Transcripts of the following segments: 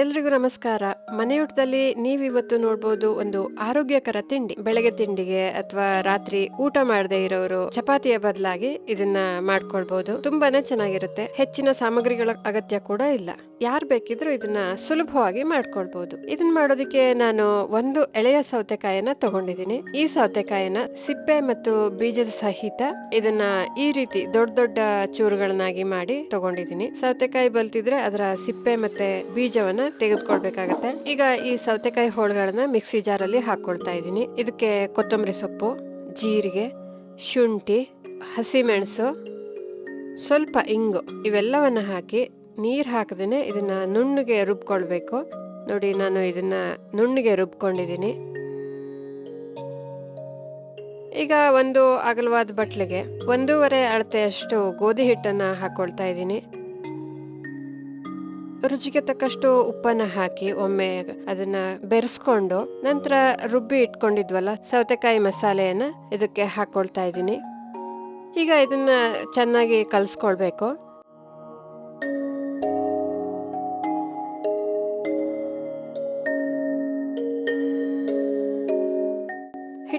ಎಲ್ರಿಗೂ ನಮಸ್ಕಾರ. ಮನೆಯೂಟದಲ್ಲಿ ನೀವಿವತ್ತು ನೋಡ್ಬೋದು ಒಂದು ಆರೋಗ್ಯಕರ ತಿಂಡಿ. ಬೆಳಗ್ಗೆ ತಿಂಡಿಗೆ ಅಥವಾ ರಾತ್ರಿ ಊಟ ಮಾಡದೇ ಇರೋರು ಚಪಾತಿಯ ಬದಲಾಗಿ ಇದನ್ನ ಮಾಡ್ಕೊಳ್ಬಹುದು ತುಂಬಾನೇ ಚೆನ್ನಾಗಿರುತ್ತೆ. ಹೆಚ್ಚಿನ ಸಾಮಗ್ರಿಗಳ ಅಗತ್ಯ ಕೂಡ ಇಲ್ಲ. ಯಾರು ಬೇಕಿದ್ರು ಇದನ್ನ ಸುಲಭವಾಗಿ ಮಾಡ್ಕೊಳ್ಬಹುದು ಇದನ್ನ ಮಾಡೋದಕ್ಕೆ ನಾನು ಒಂದು ಎಳೆಯ ಸೌತೆಕಾಯನ್ನ ತಗೊಂಡಿದ್ದೀನಿ. ಈ ಸೌತೆಕಾಯನ್ನ ಸಿಪ್ಪೆ ಮತ್ತು ಬೀಜದ ಸಹಿತ ಇದನ್ನ ಈ ರೀತಿ ದೊಡ್ಡ ದೊಡ್ಡ ಚೂರುಗಳನ್ನಾಗಿ ಮಾಡಿ ತಗೊಂಡಿದ್ದೀನಿ. ಸೌತೆಕಾಯಿ ಬಲ್ತಿದ್ರೆ ಅದರ ಸಿಪ್ಪೆ ಮತ್ತೆ ಬೀಜವನ್ನ ತೆಗೆದುಕೊಳ್ಬೇಕಾಗತ್ತೆ ಈಗ ಈ ಸೌತೆಕಾಯಿ ಹೋಳುಗಳನ್ನ ಮಿಕ್ಸಿ ಜಾರಲ್ಲಿ ಹಾಕೊಳ್ತಾ ಇದ್ದೀನಿ. ಇದಕ್ಕೆ ಕೊತ್ತಂಬರಿ ಸೊಪ್ಪು, ಜೀರಿಗೆ, ಶುಂಠಿ, ಹಸಿಮೆಣಸು, ಸ್ವಲ್ಪ ಇಂಗು ಇವೆಲ್ಲವನ್ನು ಹಾಕಿ ನೀರು ಹಾಕದೇನೆ ಇದನ್ನ ನುಣ್ಣಗೆ ರುಬ್ಕೊಳ್ಬೇಕು. ನೋಡಿ, ನಾನು ಇದನ್ನ ನುಣ್ಣಗೆ ರುಬ್ಕೊಂಡಿದ್ದೀನಿ. ಈಗ ಒಂದು ಅಗಲವಾದ ಬಟ್ಲಿಗೆ ಒಂದೂವರೆ ಅಳತೆಯಷ್ಟು ಗೋಧಿ ಹಿಟ್ಟನ್ನು ಹಾಕ್ಕೊಳ್ತಾ ಇದ್ದೀನಿ. ರುಚಿಗೆ ತಕ್ಕಷ್ಟು ಉಪ್ಪನ್ನ ಹಾಕಿ ಒಮ್ಮೆ ಅದನ್ನ ಬೆರೆಸ್ಕೊಂಡು ನಂತರ ರುಬ್ಬಿ ಇಟ್ಕೊಂಡಿದ್ವಲ್ಲ, ಸೌತೆಕಾಯಿ ಮಸಾಲೆಯನ್ನ ಇದಕ್ಕೆ ಹಾಕೊಳ್ತಾ ಇದ್ದೀನಿ. ಈಗ ಇದನ್ನ ಚೆನ್ನಾಗಿ ಕಲ್ಸ್ಕೊಳ್ಬೇಕು.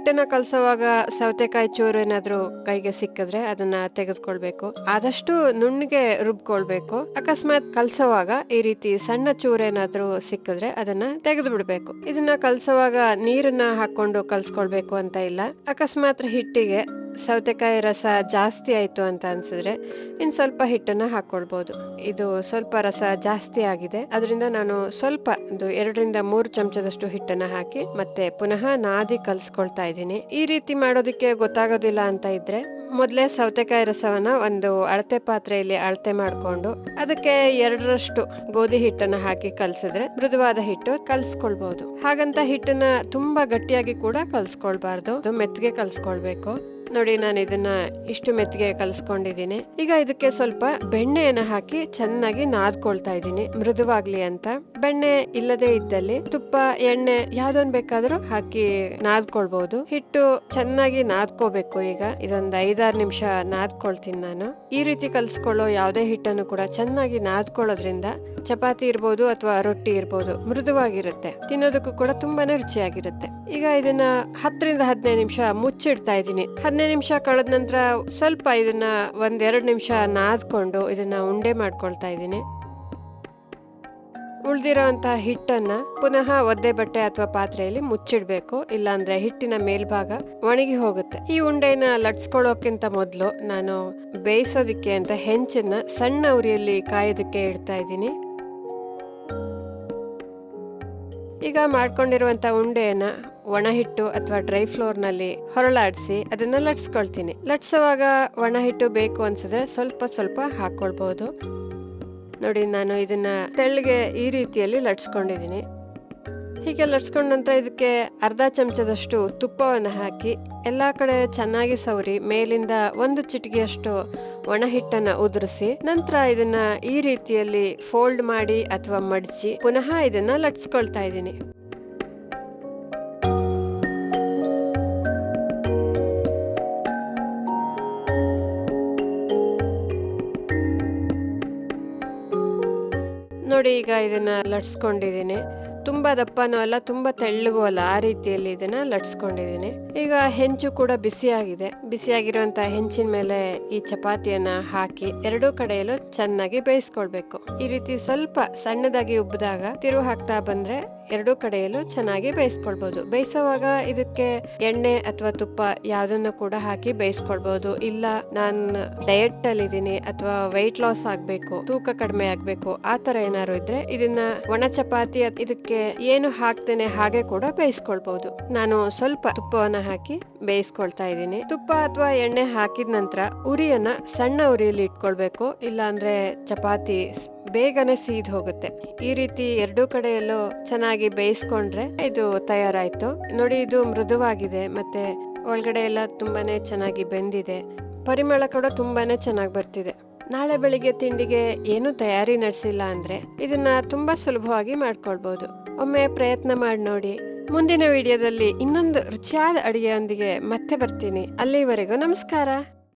ಹಿಟ್ಟನ್ನ ಕಲಸೋವಾಗ ಸೌತೆಕಾಯಿ ಚೂರು ಏನಾದ್ರೂ ಕೈಗೆ ಸಿಕ್ಕಿದ್ರೆ ಅದನ್ನ ತೆಗೆದುಕೊಳ್ಬೇಕು. ಆದಷ್ಟು ನುಣ್ಣಗೆ ರುಬ್ಕೊಳ್ಬೇಕು. ಅಕಸ್ಮಾತ್ ಕಲಸೋವಾಗ ಈ ರೀತಿ ಸಣ್ಣ ಚೂರು ಏನಾದ್ರೂ ಸಿಕ್ಕಿದ್ರೆ ಅದನ್ನ ತೆಗೆದು ಬಿಡ್ಬೇಕು ಇದನ್ನ ಕಲಸೋವಾಗ ನೀರನ್ನ ಹಾಕೊಂಡು ಕಲ್ಸ್ಕೊಳ್ಬೇಕು ಅಂತ ಇಲ್ಲ. ಅಕಸ್ಮಾತ್ ಹಿಟ್ಟಿಗೆ ಸೌತೆಕಾಯಿ ರಸ ಜಾಸ್ತಿ ಆಯಿತು ಅಂತ ಅನ್ಸಿದ್ರೆ ಇನ್ನು ಸ್ವಲ್ಪ ಹಿಟ್ಟನ್ನು ಹಾಕ್ಕೊಳ್ಬೋದು ಇದು ಸ್ವಲ್ಪ ರಸ ಜಾಸ್ತಿ ಆಗಿದೆ. ಅದರಿಂದ ನಾನು ಸ್ವಲ್ಪ ಒಂದು ಎರಡರಿಂದ ಮೂರು ಚಮಚದಷ್ಟು ಹಿಟ್ಟನ್ನು ಹಾಕಿ ಮತ್ತೆ ಪುನಃ ನಾದಿ ಕಲಿಸ್ಕೊಳ್ತಾ ಇದ್ದೀನಿ. ಈ ರೀತಿ ಮಾಡೋದಕ್ಕೆ ಗೊತ್ತಾಗೋದಿಲ್ಲ ಅಂತ ಇದ್ರೆ ಮೊದಲೇ ಸೌತೆಕಾಯಿ ರಸವನ್ನು ಒಂದು ಅಳತೆ ಪಾತ್ರೆಯಲ್ಲಿ ಅಳತೆ ಮಾಡಿಕೊಂಡು ಅದಕ್ಕೆ ಎರಡರಷ್ಟು ಗೋಧಿ ಹಿಟ್ಟನ್ನು ಹಾಕಿ ಕಲಸಿದ್ರೆ ಮೃದುವಾದ ಹಿಟ್ಟು ಕಲ್ಸ್ಕೊಳ್ಬಹುದು ಹಾಗಂತ ಹಿಟ್ಟನ್ನ ತುಂಬಾ ಗಟ್ಟಿಯಾಗಿ ಕೂಡ ಕಲ್ಸ್ಕೊಳ್ಬಾರ್ದು. ಮೆತ್ತಗೆ ಕಲ್ಸ್ಕೊಳ್ಬೇಕು. ನೋಡಿ, ನಾನು ಇದನ್ನ ಇಷ್ಟು ಮೆತ್ತಿಗೆ ಕಲಸ್ಕೊಂಡಿದ್ದೀನಿ. ಈಗ ಇದಕ್ಕೆ ಸ್ವಲ್ಪ ಬೆಣ್ಣೆಯನ್ನ ಹಾಕಿ ಚೆನ್ನಾಗಿ ನಾದ್ಕೊಳ್ತಾ ಇದ್ದೀನಿ. ಮೃದುವಾಗ್ಲಿ ಅಂತ. ಬೆಣ್ಣೆ ಇಲ್ಲದೆ ಇದ್ದಲ್ಲಿ ತುಪ್ಪ, ಎಣ್ಣೆ ಯಾವ್ದೊಂದ್ ಬೇಕಾದ್ರೂ ಹಾಕಿ ನಾದ್ಕೊಳ್ಬಹುದು ಹಿಟ್ಟು ಚೆನ್ನಾಗಿ ನಾದ್ಕೋಬೇಕು ಈಗ. ಇದೊಂದು ಐದಾರು ನಿಮಿಷ ನಾದ್ಕೊಳ್ತೀನಿ ನಾನು. ಈ ರೀತಿ ಕಲ್ಸ್ಕೊಳ್ಳೋ ಯಾವುದೇ ಹಿಟ್ಟನ್ನು ಕೂಡ ಚೆನ್ನಾಗಿ ನಾದ್ಕೊಳ್ಳೋದ್ರಿಂದ ಚಪಾತಿ ಇರ್ಬೋದು ಅಥವಾ ರೊಟ್ಟಿ ಇರ್ಬೋದು ಮೃದುವಾಗಿರುತ್ತೆ. ತಿನ್ನೋದಕ್ಕೂ ಕೂಡ ತುಂಬಾನೇ ರುಚಿಯಾಗಿರುತ್ತೆ. ಈಗ ಇದನ್ನ ಹತ್ತರಿಂದ ಹದಿನೈದು ನಿಮಿಷ ಮುಚ್ಚಿಡ್ತಾ ಇದ್ದೀನಿ. ಹದಿನೈದು ನಿಮಿಷ ಕಳೆದ ನಂತರ ಸ್ವಲ್ಪ ಇದನ್ನ ಒಂದೆರಡು ನಿಮಿಷ ನಾದ್ಕೊಂಡು ಇದನ್ನ ಉಂಡೆ ಮಾಡ್ಕೊಳ್ತಾ ಇದ್ದೀನಿ. ಉಳ್ದಿರೋಂತಹ ಹಿಟ್ಟನ್ನ ಪುನಃ ಒದ್ದೆ ಬಟ್ಟೆ ಅಥವಾ ಪಾತ್ರೆಯಲ್ಲಿ ಮುಚ್ಚಿಡ್ಬೇಕು, ಇಲ್ಲಾಂದ್ರೆ ಹಿಟ್ಟಿನ ಮೇಲ್ಭಾಗ ಒಣಗಿ ಹೋಗುತ್ತೆ. ಈ ಉಂಡೆನ ಲಟ್ಸ್ಕೊಳ್ಳೋಕ್ಕಿಂತ ಮೊದಲು ನಾನು ಬೇಯಿಸೋದಿಕ್ಕೆ ಅಂತ ಹೆಂಚನ್ನ ಸಣ್ಣ ಉರಿಯಲ್ಲಿ ಕಾಯೋದಕ್ಕೆ ಇಡ್ತಾ ಇದ್ದೀನಿ. ಈಗ ಮಾಡ್ಕೊಂಡಿರುವಂತ ಉಂಡೆಯನ್ನ ಒಣ ಹಿಟ್ಟು ಅಥವಾ ಡ್ರೈ ಫ್ಲೋರ್ನಲ್ಲಿ ಹೊರಳಾಡಿಸಿ ಅದನ್ನ ಲಟ್ಸ್ಕೊಳ್ತೀನಿ. ಲಟ್ಸುವಾಗ ಒಣ ಹಿಟ್ಟು ಬೇಕು ಅನ್ಸಿದ್ರೆ ಸ್ವಲ್ಪ ಸ್ವಲ್ಪ ಹಾಕೊಳ್ಬಹುದು ನೋಡಿ, ನಾನು ಇದನ್ನ ತೆಳ್ಳಗೆ ಈ ರೀತಿಯಲ್ಲಿ ಲಟ್ಸ್ಕೊಂಡಿದ್ದೀನಿ. ಹೀಗೆ ಲಟ್ಸ್ಕೊಂಡ ನಂತರ ಇದಕ್ಕೆ ಅರ್ಧ ಚಮಚದಷ್ಟು ತುಪ್ಪವನ್ನು ಹಾಕಿ, ಎಲ್ಲ ಕಡೆ ಚೆನ್ನಾಗಿ ಸವರಿ, ಮೇಲಿಂದ ಒಂದು ಚಿಟಿಕೆಯಷ್ಟು ಒಣ ಹಿಟ್ಟನ್ನು ಉದುರಿಸಿ, ನಂತರ ಇದನ್ನ ಈ ರೀತಿಯಲ್ಲಿ ಫೋಲ್ಡ್ ಮಾಡಿ ಅಥವಾ ಮಡಚಿ ಪುನಃ ಇದನ್ನ ಲಟ್ಸ್ಕೊಳ್ತಾ ಇದ್ದೀನಿ. ನೋಡಿ ಈಗ ಇದನ್ನ ಲಟ್ಸ್ಕೊಂಡಿದ್ದೀನಿ. ತುಂಬಾ ದಪ್ಪನೂ ಅಲ್ಲ, ತುಂಬಾ ತೆಳ್ಳಗೂ ಅಲ್ಲ. ಆ ರೀತಿಯಲ್ಲಿ ಇದನ್ನ ಲಟ್ಸ್ಕೊಂಡಿದ್ದೀನಿ. ಈಗ ಹೆಂಚು ಕೂಡ ಬಿಸಿಯಾಗಿದೆ. ಬಿಸಿಯಾಗಿರುವಂಥ ಹೆಂಚಿನ ಮೇಲೆ ಈ ಚಪಾತಿಯನ್ನ ಹಾಕಿ ಎರಡೂ ಕಡೆಯಲ್ಲೂ ಚೆನ್ನಾಗಿ ಬೇಯಿಸ್ಕೊಳ್ಬೇಕು. ಈ ರೀತಿ ಸ್ವಲ್ಪ ಸಣ್ಣದಾಗಿ ಉಬ್ಬಿದಾಗ ತಿರು ಹಾಕ್ತಾ ಬಂದ್ರೆ ಎರಡೂ ಕಡೆಯಲ್ಲೂ ಚೆನ್ನಾಗಿ ಬೇಯಿಸ್ಕೊಳ್ಬಹುದು ಬೇಯಿಸುವಾಗ ಇದಕ್ಕೆ ಎಣ್ಣೆ ಅಥವಾ ತುಪ್ಪ ಯಾವ್ದನ್ನು ಕೂಡ ಹಾಕಿ ಬೇಯಿಸ್ಕೊಳ್ಬಹುದು ಇಲ್ಲ, ನಾನು ಡಯಟ್ ಅಲ್ಲಿ ಇದೀನಿ ಅಥವಾ ವೆಯ್ಟ್ ಲಾಸ್ ಆಗ್ಬೇಕು, ತೂಕ ಕಡಿಮೆ ಆಗ್ಬೇಕು, ಆ ತರ ಏನಾದ್ರು ಇದ್ರೆ ಇದನ್ನ ಒಣ ಚಪಾತಿ ಇದಕ್ಕೆ ಏನು ಹಾಕ್ತೇನೆ ಹಾಗೆ ಕೂಡ ಬೇಯಿಸ್ಕೊಳ್ಬಹುದು ನಾನು ಸ್ವಲ್ಪ ತುಪ್ಪವನ್ನ ಹಾಕಿ ಬೇಯಿಸ್ಕೊಳ್ತಾ ಇದ್ದೀನಿ. ತುಪ್ಪ ಅಥವಾ ಎಣ್ಣೆ ಹಾಕಿದ ನಂತರ ಉರಿಯನ್ನ ಸಣ್ಣ ಉರಿಯಲ್ಲಿ ಇಟ್ಕೊಳ್ಬೇಕು. ಇಲ್ಲ ಅಂದ್ರೆ ಚಪಾತಿ ಬೇಗನೆ ಸೀದ್ ಹೋಗುತ್ತೆ. ಈ ರೀತಿ ಎರಡೂ ಕಡೆಯಲ್ಲೂ ಚೆನ್ನಾಗಿ ಬೇಯಿಸ್ಕೊಂಡ್ರೆ ಇದು ತಯಾರಾಯ್ತು. ನೋಡಿ, ಇದು ಮೃದುವಾಗಿದೆ, ಮತ್ತೆ ಒಳಗಡೆ ಎಲ್ಲ ತುಂಬಾನೇ ಚೆನ್ನಾಗಿ ಬೆಂದಿದೆ. ಪರಿಮಳ ಕೂಡ ತುಂಬಾನೇ ಚೆನ್ನಾಗಿ ಬರ್ತಿದೆ. ನಾಳೆ ಬೆಳಿಗ್ಗೆ ತಿಂಡಿಗೆ ಏನು ತಯಾರಿ ನಡೆಸಿಲ್ಲ ಅಂದ್ರೆ ಇದನ್ನ ತುಂಬಾ ಸುಲಭವಾಗಿ ಮಾಡ್ಕೊಳ್ಬಹುದು ಒಮ್ಮೆ ಪ್ರಯತ್ನ ಮಾಡಿ ನೋಡಿ. ಮುಂದಿನ ವಿಡಿಯೋದಲ್ಲಿ ಇನ್ನೊಂದು ರುಚಿಯಾದ ಅಡಿಗೆಯೊಂದಿಗೆ ಮತ್ತೆ ಬರ್ತೀನಿ. ಅಲ್ಲಿವರೆಗೂ ನಮಸ್ಕಾರ.